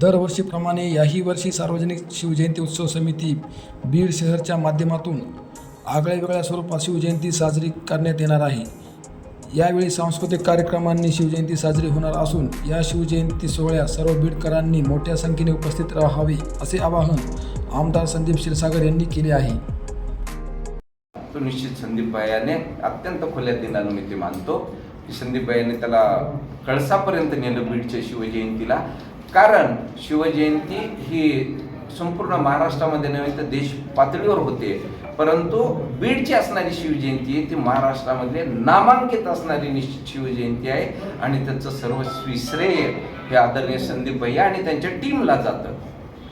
दरवर्षीप्रमाणे याही वर्षी सार्वजनिक शिवजयंती उत्सव समिती बीड शहरच्या माध्यमातून आगळ्या वेगळ्या स्वरूपात शिवजयंती साजरी करण्यात येणार आहे. यावेळी सांस्कृतिक कार्यक्रमांनी शिवजयंती साजरी होणार असून या शिवजयंती सोहळ्यात सर्व बीडकरांनी मोठ्या संख्येने उपस्थित राहावे असे आवाहन आमदार संदीप क्षीरसागर यांनी केले आहे. तो निश्चित संदीप भायाने अत्यंत खुल्या दिनानं मी ते मानतो की संदीप भायाने त्याला कळसापर्यंत नेलं बीडच्या शिवजयंतीला. कारण शिवजयंती ही संपूर्ण महाराष्ट्रामध्ये नव्हे तर देश पातळीवर होते. परंतु बीडची असणारी शिवजयंती ती महाराष्ट्रामध्ये नामांकित असणारी निश्चित शिवजयंती आहे आणि त्याचं सर्व श्रेय हे आदरणीय संदीप भैया आणि त्यांच्या टीमला जातं.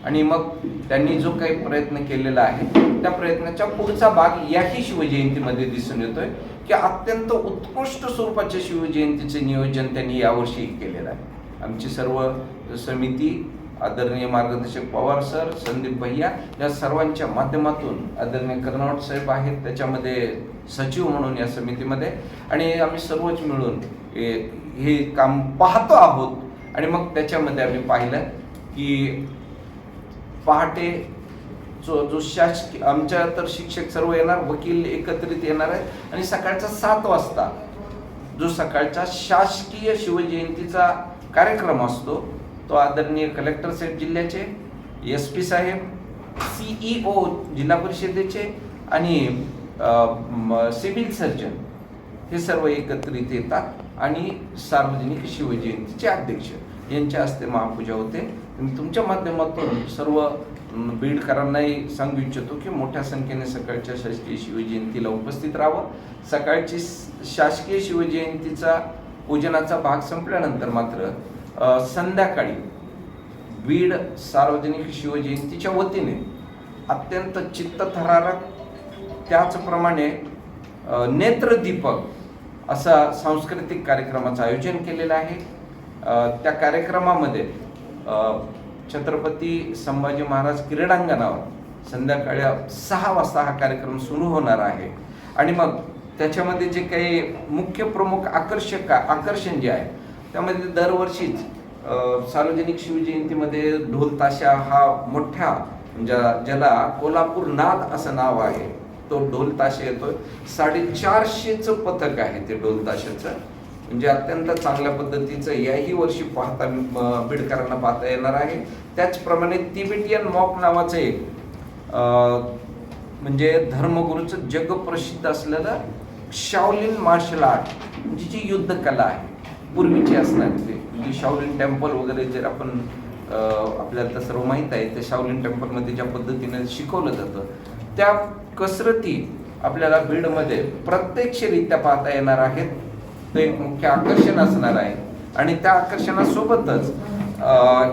आणि मग त्यांनी जो काही प्रयत्न केलेला आहे त्या प्रयत्नाच्या पुढचा भाग याही शिवजयंतीमध्ये दिसून येतोय की अत्यंत उत्कृष्ट स्वरूपाच्या शिवजयंतीचे नियोजन त्यांनी यावर्षी केलेलं आहे. आमची सर्व समिती आदरणीय मार्गदर्शक पवार सर संदीप भैया या सर्वांच्या माध्यमातून आदरणीय कर्नावट साहेब आहेत त्याच्यामध्ये सचिव म्हणून या समितीमध्ये. आणि आम्ही सर्वच मिळून हे- हे काम पाहतो आहोत. आणि मग त्याच्यामध्ये आम्ही पाहिलं की पहाटे जो जो शासकीय आमच्या तर शिक्षक सर्व येणार वकील एकत्रित येणार आहेत. आणि सकाळचा सात वाजता जो सकाळचा शासकीय शिवजयंतीचा कार्यक्रम असतो तो आदरणीय कलेक्टर साहेब जिल्ह्याचे एस पी साहेब सीईओ जिल्हा परिषदेचे आणि सिव्हिल सर्जन हे सर्व एकत्रित येतात आणि सार्वजनिक शिवजयंतीचे अध्यक्ष यांच्या हस्ते महापूजा होते. तुमच्या माध्यमातून सर्व बीडकरांनाही सांगू इच्छितो की मोठ्या संख्येने सकाळच्या शासकीय शिवजयंतीला उपस्थित राहावं. सकाळची शासकीय शिवजयंतीचा पूजनाचा भाग संपल्यानंतर मात्र संध्याकाळी बीड सार्वजनिक शिवजयंतीच्या वतीने अत्यंत चित्तथरारक त्याचप्रमाणे नेत्रदीपक असा सांस्कृतिक कार्यक्रमाचं आयोजन केलेलं आहे. त्या कार्यक्रमामध्ये छत्रपती संभाजी महाराज क्रीडांगणावर संध्याकाळी सहा वाजता हा कार्यक्रम सुरू होणार आहे. आणि मग त्याच्यामध्ये जे काही मुख्य प्रमुख आकर्षक आकर्षण जे आहे त्यामध्ये दरवर्षीच सार्वजनिक शिवजयंतीमध्ये ढोल ताशा हा मोठ्या ज्या ज्याला कोल्हापूर नाद असं नाव आहे तो ढोल ताशे येतो साडेचारशेचं पथक आहे ते ढोल ताशाचं म्हणजे अत्यंत चांगल्या पद्धतीचं याही वर्षी पाहता बिडकरांना बीडकरांना पाहता येणार आहे. त्याचप्रमाणे तिबेटियन मॉक नावाचं एक म्हणजे धर्मगुरूचं जगप्रसिद्ध असलेलं शाओलिन मार्शल आर्ट जी जी युद्ध कला आहे पूर्वीची असणार ते. म्हणजे शाओलिन टेम्पल वगैरे जर आपण आपल्याला तर सर्व माहीत आहे त्या शाओलिन टेम्पलमध्ये ज्या पद्धतीने शिकवलं जातं त्या कसरती आपल्याला बीडमध्ये प्रत्यक्षरित्या पाहता येणार आहेत. ते एक मुख्य आकर्षण असणार आहे. आणि त्या आकर्षणासोबतच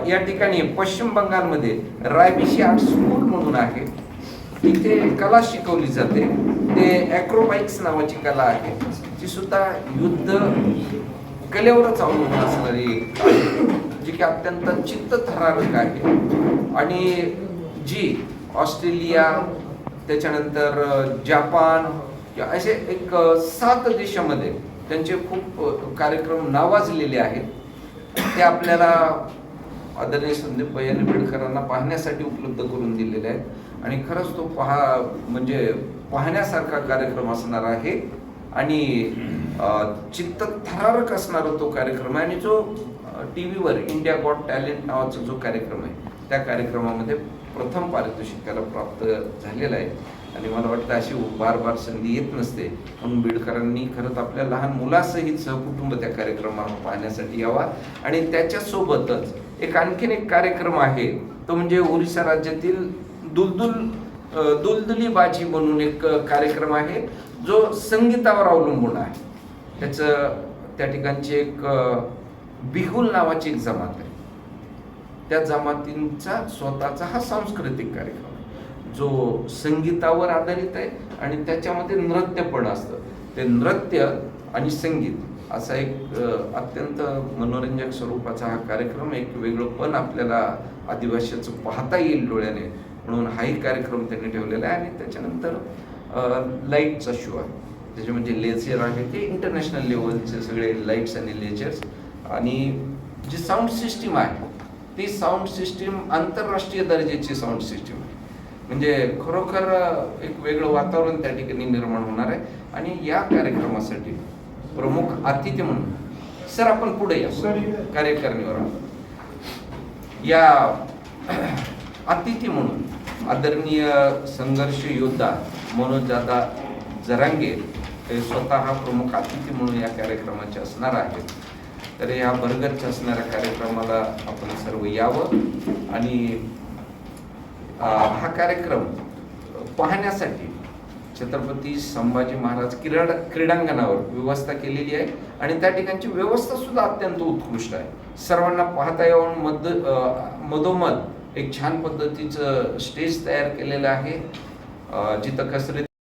या ठिकाणी पश्चिम बंगालमध्ये रायबिशी आर्ट स्कूल म्हणून आहे. इथे कला शिकवली जाते. ते ॲक्रोबाईक्स नावाची कला आहे. ती सुद्धा युद्ध कलेवरच अवलंबून असणारी जी की अत्यंत चित्तथरारक आहे. आणि जी ऑस्ट्रेलिया त्याच्यानंतर जापान जपान असे एक सात देशामध्ये त्यांचे खूप कार्यक्रम नावाजलेले आहेत. ते आपल्याला आदरणीय संदीप यांनी बीडकरांना पाहण्यासाठी उपलब्ध करून दिलेले आहेत. आणि खरंच तो पहा म्हणजे पाहण्यासारखा कार्यक्रम असणार आहे. आणि चित्त थरारक असणारा तो कार्यक्रम आहे. आणि जो टी व्हीवर इंडिया गॉट टॅलेंट नावाचा जो कार्यक्रम आहे त्या कार्यक्रमामध्ये प्रथम पारितोषिक त्याला प्राप्त झालेला आहे. आणि मला वाटतं अशी बार बार संधी येत नसते. म्हणून बीडकरांनी खरंच आपल्या लहान मुलासहित सहकुटुंब त्या कार्यक्रमाला पाहण्यासाठी यावा. आणि त्याच्यासोबतच एक आणखीन एक कार्यक्रम आहे. तो म्हणजे ओरिसा राज्यातील दुलदुल दुलदुली बाजी म्हणून एक कार्यक्रम आहे जो संगीतावर अवलंबून आहे. त्याचं त्या ठिकाणची एक बिहुल नावाची एक जमात आहे. त्या जमातींचा स्वतःचा हा सांस्कृतिक कार्यक्रम आहे. जो संगीतावर आधारित आहे आणि त्याच्यामध्ये नृत्य पण असतं. ते नृत्य आणि संगीत असा एक अत्यंत मनोरंजक स्वरूपाचा हा कार्यक्रम एक वेगळं पण आपल्याला आदिवासीचं पाहता येईल डोळ्याने. म्हणून हाही कार्यक्रम त्यांनी ठेवलेला आहे आणि त्याच्यानंतर लाईटचा शो आहे. त्याच्यामध्ये लेझर आहे ते इंटरनॅशनल लेवलचे सगळे लाईट्स आणि लेजर्स आणि जी साऊंड सिस्टीम आहे ती साऊंड सिस्टीम आंतरराष्ट्रीय दर्जाची साऊंड सिस्टीम आहे. म्हणजे खरोखर एक वेगळं वातावरण त्या ठिकाणी निर्माण होणार आहे. आणि या कार्यक्रमासाठी प्रमुख अतिथी म्हणून सर आपण पुढे या. कार्यकारिणीवर. या अतिथी म्हणून आदरणीय संघर्ष योद्धा मनोजदादा जरांगे हे स्वतः प्रमुख अतिथी म्हणून या कार्यक्रमाचे असणार आहेत. तर या बर्गरच्या असणाऱ्या कार्यक्रमाला आपण सर्व यावं आणि हा कार्यक्रम पाहण्यासाठी छत्रपती संभाजी महाराज क्रीड क्रीडांगणावर व्यवस्था केलेली आहे आणि त्या ठिकाणची व्यवस्था सुद्धा अत्यंत उत्कृष्ट आहे. सर्वांना पाहता येऊन मध अ, मधोमध एक छान पद्धतीचं स्टेज तयार केलेलं आहे जिथं कसरत